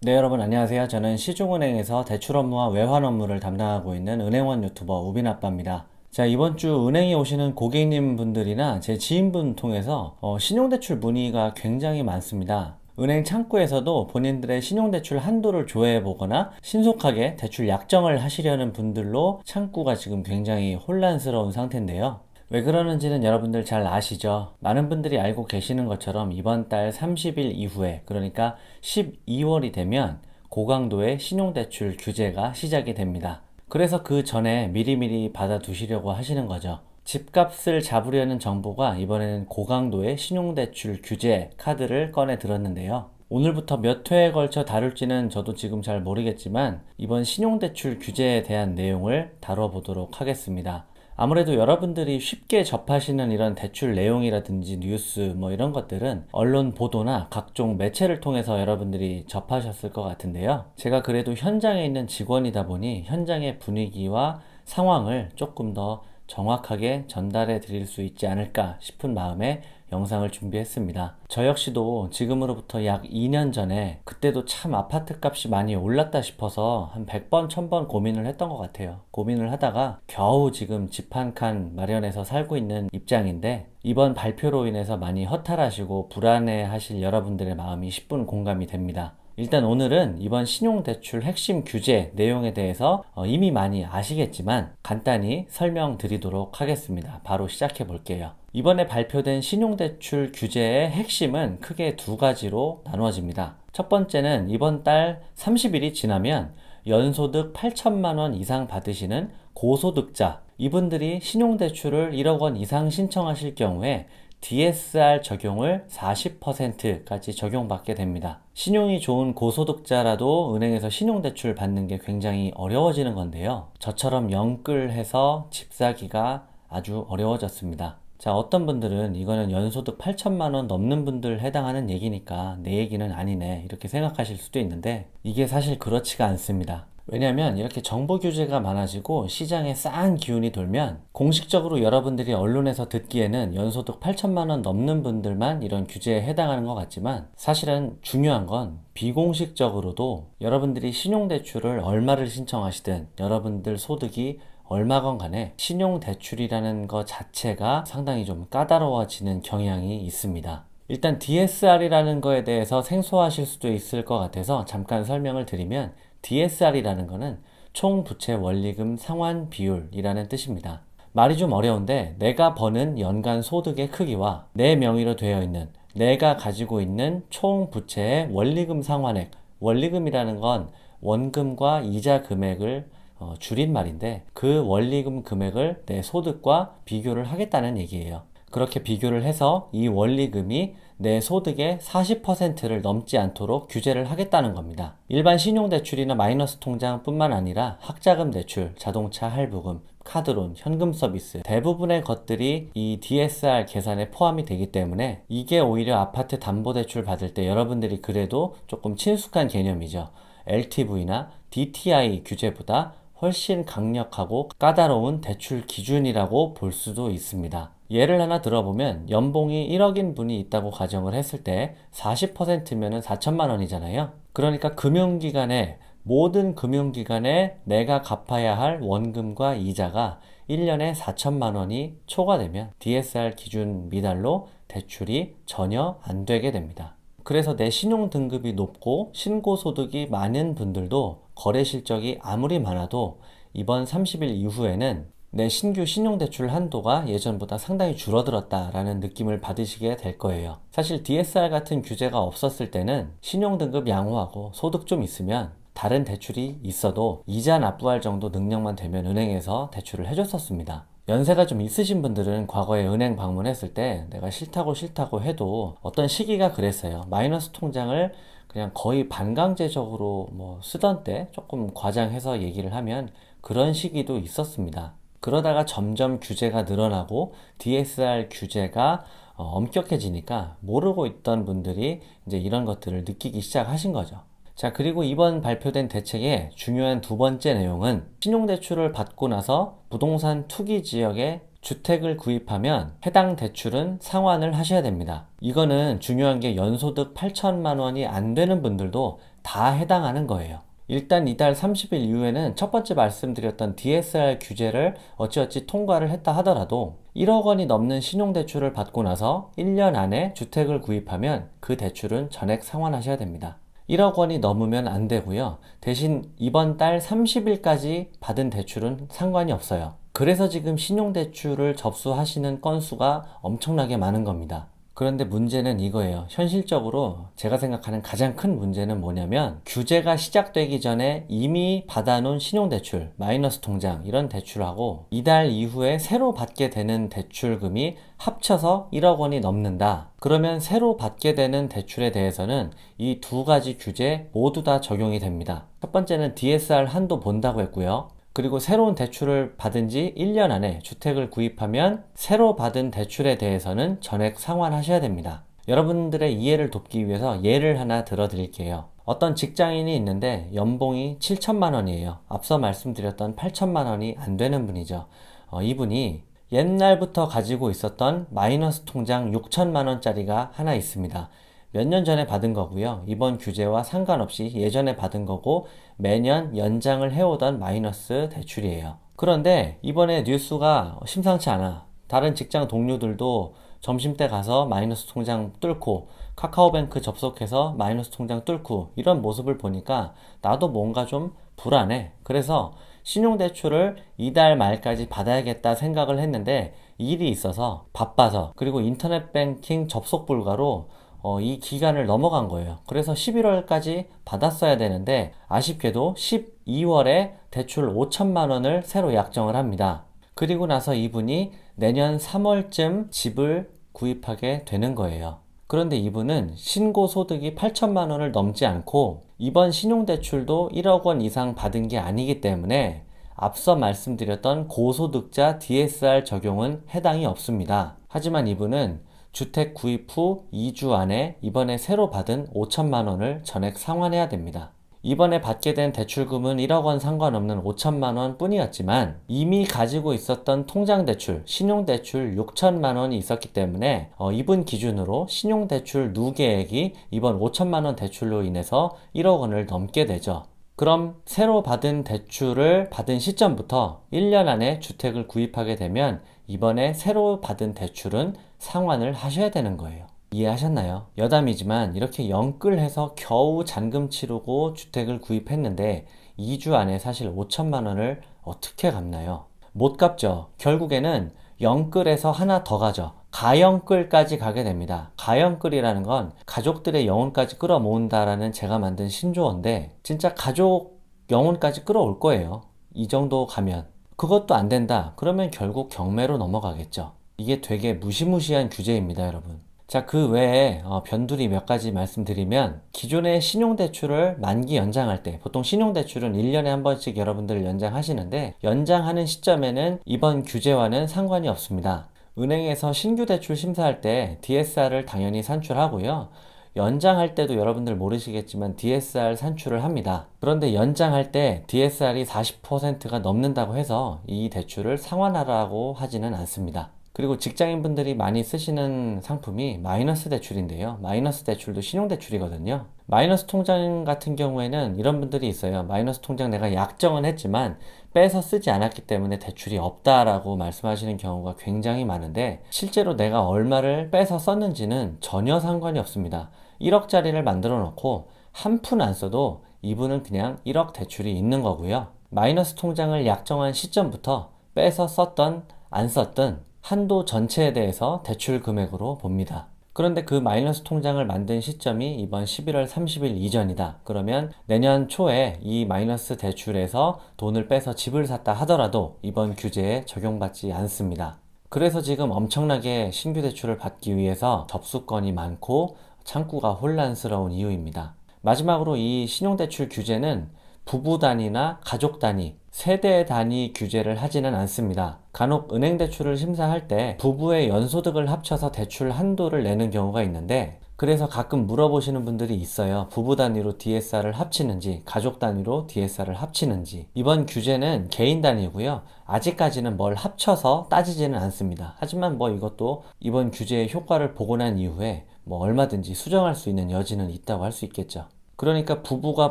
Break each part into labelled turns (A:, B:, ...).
A: 네, 여러분 안녕하세요. 저는 시중은행에서 대출 업무와 외환 업무를 담당하고 있는 은행원 유튜버 우빈 아빠입니다. 자, 이번 주 은행에 오시는 고객님 분들이나 제 지인분 통해서 어, 신용대출 문의가 굉장히 많습니다. 은행 창구에서도 본인들의 신용대출 한도를 조회해 보거나 신속하게 대출 약정을 하시려는 분들로 창구가 지금 굉장히 혼란스러운 상태인데요. 왜 그러는지는 여러분들 잘 아시죠? 많은 분들이 알고 계시는 것처럼 이번 달 30일 이후에, 그러니까 12월이 되면 고강도의 신용대출 규제가 시작이 됩니다. 그래서 그 전에 미리미리 받아두시려고 하시는 거죠. 집값을 잡으려는 정부가 이번에는 고강도의 신용대출 규제 카드를 꺼내 들었는데요. 오늘부터 몇 회에 걸쳐 다룰지는 저도 지금 잘 모르겠지만 이번 신용대출 규제에 대한 내용을 다뤄보도록 하겠습니다. 아무래도 여러분들이 쉽게 접하시는 이런 대출 내용이라든지 뉴스 뭐 이런 것들은 언론 보도나 각종 매체를 통해서 여러분들이 접하셨을 것 같은데요. 제가 그래도 현장에 있는 직원이다 보니 현장의 분위기와 상황을 조금 더 정확하게 전달해 드릴 수 있지 않을까 싶은 마음에 영상을 준비했습니다. 저 역시도 지금으로부터 약 2년 전에 그때도 참 아파트 값이 많이 올랐다 싶어서 한 100번, 1000번 고민을 했던 것 같아요. 고민을 하다가 겨우 지금 집 한 칸 마련해서 살고 있는 입장인데 이번 발표로 인해서 많이 허탈하시고 불안해 하실 여러분들의 마음이 10분 공감이 됩니다. 일단 오늘은 이번 신용대출 핵심 규제 내용에 대해서 어, 이미 많이 아시겠지만 간단히 설명드리도록 하겠습니다. 바로 시작해 볼게요. 이번에 발표된 신용대출 규제의 핵심은 크게 두 가지로 나누어집니다. 첫 번째는 이번 달 30일이 지나면 연소득 8천만 원 이상 받으시는 고소득자 이분들이 신용대출을 1억 원 이상 신청하실 경우에 DSR 적용을 40%까지 적용받게 됩니다. 신용이 좋은 고소득자라도 은행에서 신용대출 받는 게 굉장히 어려워지는 건데요. 저처럼 영끌해서 집 사기가 아주 어려워졌습니다. 자, 어떤 분들은 이거는 연소득 8천만 원 넘는 분들 해당하는 얘기니까 내 얘기는 아니네. 이렇게 생각하실 수도 있는데 이게 사실 그렇지가 않습니다. 왜냐하면 이렇게 정보 규제가 많아지고 시장에 싸한 기운이 돌면 공식적으로 여러분들이 언론에서 듣기에는 연소득 8천만 원 넘는 분들만 이런 규제에 해당하는 것 같지만 사실은 중요한 건 비공식적으로도 여러분들이 신용대출을 얼마를 신청하시든 여러분들 소득이 얼마건 간에 신용대출이라는 것 자체가 상당히 좀 까다로워지는 경향이 있습니다. 일단 DSR이라는 거에 대해서 생소하실 수도 있을 것 같아서 잠깐 설명을 드리면 DSR이라는 거는 총 부채 원리금 상환 비율이라는 뜻입니다. 말이 좀 어려운데 내가 버는 연간 소득의 크기와 내 명의로 되어 있는 내가 가지고 있는 총 부채의 원리금 상환액 원리금이라는 건 원금과 이자 금액을 어, 줄인 말인데 그 원리금 금액을 내 소득과 비교를 하겠다는 얘기예요. 그렇게 비교를 해서 이 원리금이 내 소득의 40%를 넘지 않도록 규제를 하겠다는 겁니다. 일반 신용대출이나 마이너스 통장뿐만 아니라 학자금 대출, 자동차 할부금, 카드론, 현금 서비스 대부분의 것들이 이 DSR 계산에 포함이 되기 때문에 이게 오히려 아파트 담보대출 받을 때 여러분들이 그래도 조금 친숙한 개념이죠. LTV나 DTI 규제보다 훨씬 강력하고 까다로운 대출 기준이라고 볼 수도 있습니다. 예를 하나 들어보면 연봉이 1억인 분이 있다고 가정을 했을 때 40%면은 4천만 원이잖아요. 그러니까 금융기관에 모든 금융기관에 내가 갚아야 할 원금과 이자가 1년에 4천만 원이 초과되면 DSR 기준 미달로 대출이 전혀 안 되게 됩니다. 그래서 내 신용 등급이 높고 신고 소득이 많은 분들도 거래 실적이 아무리 많아도 이번 30일 이후에는 내 신규 신용대출 한도가 예전보다 상당히 줄어들었다라는 느낌을 받으시게 될 거예요. 사실 DSR 같은 규제가 없었을 때는 신용등급 양호하고 소득 좀 있으면 다른 대출이 있어도 이자 납부할 정도 능력만 되면 은행에서 대출을 해줬었습니다. 연세가 좀 있으신 분들은 과거에 은행 방문했을 때 내가 싫다고 싫다고 해도 어떤 시기가 그랬어요. 마이너스 통장을 그냥 거의 반강제적으로 뭐 쓰던 때 조금 과장해서 얘기를 하면 그런 시기도 있었습니다. 그러다가 점점 규제가 늘어나고 DSR 규제가 어, 엄격해지니까 모르고 있던 분들이 이제 이런 것들을 느끼기 시작하신 거죠. 자, 그리고 이번 발표된 대책의 중요한 두 번째 내용은 신용대출을 받고 나서 부동산 투기 지역에 주택을 구입하면 해당 대출은 상환을 하셔야 됩니다. 이거는 중요한 게 연소득 8천만 원이 안 되는 분들도 다 해당하는 거예요. 일단 이달 30일 이후에는 첫 번째 말씀드렸던 DSR 규제를 어찌어찌 통과를 했다 하더라도 1억 원이 넘는 신용대출을 받고 나서 1년 안에 주택을 구입하면 그 대출은 전액 상환하셔야 됩니다. 1억 원이 넘으면 안 되고요. 대신 이번 달 30일까지 받은 대출은 상관이 없어요. 그래서 지금 신용대출을 접수하시는 건수가 엄청나게 많은 겁니다. 그런데 문제는 이거예요. 현실적으로 제가 생각하는 가장 큰 문제는 뭐냐면 규제가 시작되기 전에 이미 받아놓은 신용대출, 마이너스 통장 이런 대출하고 이달 이후에 새로 받게 되는 대출금이 합쳐서 1억 원이 넘는다. 그러면 새로 받게 되는 대출에 대해서는 이 두 가지 규제 모두 다 적용이 됩니다. 첫 번째는 DSR 한도 본다고 했고요. 그리고 새로운 대출을 받은 지 1년 안에 주택을 구입하면 새로 받은 대출에 대해서는 전액 상환하셔야 됩니다. 여러분들의 이해를 돕기 위해서 예를 하나 들어 드릴게요. 어떤 직장인이 있는데 연봉이 7천만 원이에요. 앞서 말씀드렸던 8천만 원이 안 되는 분이죠. 어, 이분이 옛날부터 가지고 있었던 마이너스 통장 6천만 원짜리가 하나 있습니다. 몇 년 전에 받은 거고요. 이번 규제와 상관없이 예전에 받은 거고 매년 연장을 해오던 마이너스 대출이에요. 그런데 이번에 뉴스가 심상치 않아. 다른 직장 동료들도 점심때 가서 마이너스 통장 뚫고 카카오뱅크 접속해서 마이너스 통장 뚫고 이런 모습을 보니까 나도 뭔가 좀 불안해. 그래서 신용대출을 이달 말까지 받아야겠다 생각을 했는데 일이 있어서 바빠서 그리고 인터넷 뱅킹 접속 불가로 어, 이 기간을 넘어간 거예요. 그래서 11월까지 받았어야 되는데 아쉽게도 12월에 대출 5천만 원을 새로 약정을 합니다. 그리고 나서 이분이 내년 3월쯤 집을 구입하게 되는 거예요. 그런데 이분은 신고 소득이 8천만 원을 넘지 않고 이번 신용대출도 1억 원 이상 받은 게 아니기 때문에 앞서 말씀드렸던 고소득자 DSR 적용은 해당이 없습니다. 하지만 이분은 주택 구입 후 2주 안에 이번에 새로 받은 5천만 원을 전액 상환해야 됩니다. 이번에 받게 된 대출금은 1억 원 상관없는 5천만 원 뿐이었지만 이미 가지고 있었던 통장 대출, 신용 대출 6천만 원이 있었기 때문에 어, 이분 기준으로 신용 대출 누계액이 이번 5천만 원 대출로 인해서 1억 원을 넘게 되죠. 그럼 새로 받은 대출을 받은 시점부터 1년 안에 주택을 구입하게 되면 이번에 새로 받은 대출은 상환을 하셔야 되는 거예요. 이해하셨나요? 여담이지만 이렇게 영끌해서 겨우 잔금 치르고 주택을 구입했는데 2주 안에 사실 5천만 원을 어떻게 갚나요? 못 갚죠. 결국에는 영끌에서 하나 더 가죠. 가영끌까지 가게 됩니다. 가영끌이라는 건 가족들의 영혼까지 끌어모은다라는 제가 만든 신조어인데 진짜 가족 영혼까지 끌어올 거예요. 이 정도 가면. 그것도 안 된다. 그러면 결국 경매로 넘어가겠죠. 이게 되게 무시무시한 규제입니다, 여러분. 자, 그 외에 어, 변두리 몇 가지 말씀드리면 기존의 신용대출을 만기 연장할 때 보통 신용대출은 1년에 한 번씩 여러분들 연장하시는데 연장하는 시점에는 이번 규제와는 상관이 없습니다. 은행에서 신규 대출 심사할 때 DSR을 당연히 산출하고요. 연장할 때도 여러분들 모르시겠지만 DSR 산출을 합니다. 그런데 연장할 때 DSR이 40%가 넘는다고 해서 이 대출을 상환하라고 하지는 않습니다. 그리고 직장인분들이 많이 쓰시는 상품이 마이너스 대출인데요. 마이너스 대출도 신용대출이거든요. 마이너스 통장 같은 경우에는 이런 분들이 있어요. 마이너스 통장 내가 약정은 했지만 빼서 쓰지 않았기 때문에 대출이 없다라고 말씀하시는 경우가 굉장히 많은데 실제로 내가 얼마를 빼서 썼는지는 전혀 상관이 없습니다. 1억짜리를 만들어 놓고 한 푼 안 써도 이분은 그냥 1억 대출이 있는 거고요. 마이너스 통장을 약정한 시점부터 빼서 썼던 안 썼던 한도 전체에 대해서 대출 금액으로 봅니다. 그런데 그 마이너스 통장을 만든 시점이 이번 11월 30일 이전이다. 그러면 내년 초에 이 마이너스 대출에서 돈을 빼서 집을 샀다 하더라도 이번 규제에 적용받지 않습니다. 그래서 지금 엄청나게 신규 대출을 받기 위해서 접수건이 많고 창구가 혼란스러운 이유입니다. 마지막으로 이 신용대출 규제는 부부 단위나 가족 단위, 세대 단위 규제를 하지는 않습니다. 간혹 은행 대출을 심사할 때 부부의 연소득을 합쳐서 대출 한도를 내는 경우가 있는데 그래서 가끔 물어보시는 분들이 있어요. 부부 단위로 DSR을 합치는지, 가족 단위로 DSR을 합치는지. 이번 규제는 개인 단위고요. 아직까지는 뭘 합쳐서 따지지는 않습니다. 하지만 뭐 이것도 이번 규제의 효과를 보고 난 이후에 뭐 얼마든지 수정할 수 있는 여지는 있다고 할 수 있겠죠. 그러니까 부부가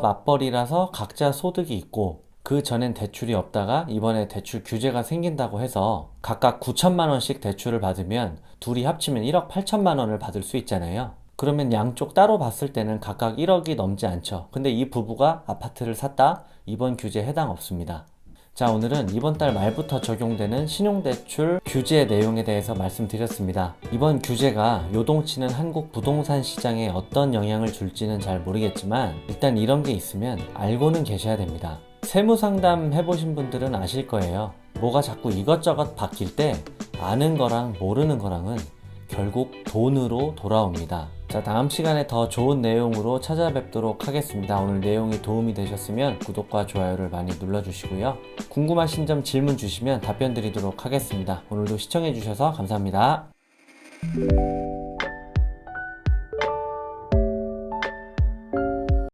A: 맞벌이라서 각자 소득이 있고 그 전엔 대출이 없다가 이번에 대출 규제가 생긴다고 해서 각각 9천만 원씩 대출을 받으면 둘이 합치면 1억 8천만 원을 받을 수 있잖아요. 그러면 양쪽 따로 봤을 때는 각각 1억이 넘지 않죠. 근데 이 부부가 아파트를 샀다? 이번 규제 해당 없습니다. 자, 오늘은 이번 달 말부터 적용되는 신용대출 규제 내용에 대해서 말씀드렸습니다. 이번 규제가 요동치는 한국 부동산 시장에 어떤 영향을 줄지는 잘 모르겠지만 일단 이런 게 있으면 알고는 계셔야 됩니다. 세무 상담 해보신 분들은 아실 거예요. 뭐가 자꾸 이것저것 바뀔 때 아는 거랑 모르는 거랑은 결국 돈으로 돌아옵니다. 자, 다음 시간에 더 좋은 내용으로 찾아뵙도록 하겠습니다. 오늘 내용이 도움이 되셨으면 구독과 좋아요를 많이 눌러주시고요. 궁금하신 점 질문 주시면 답변 드리도록 하겠습니다. 오늘도 시청해주셔서 감사합니다.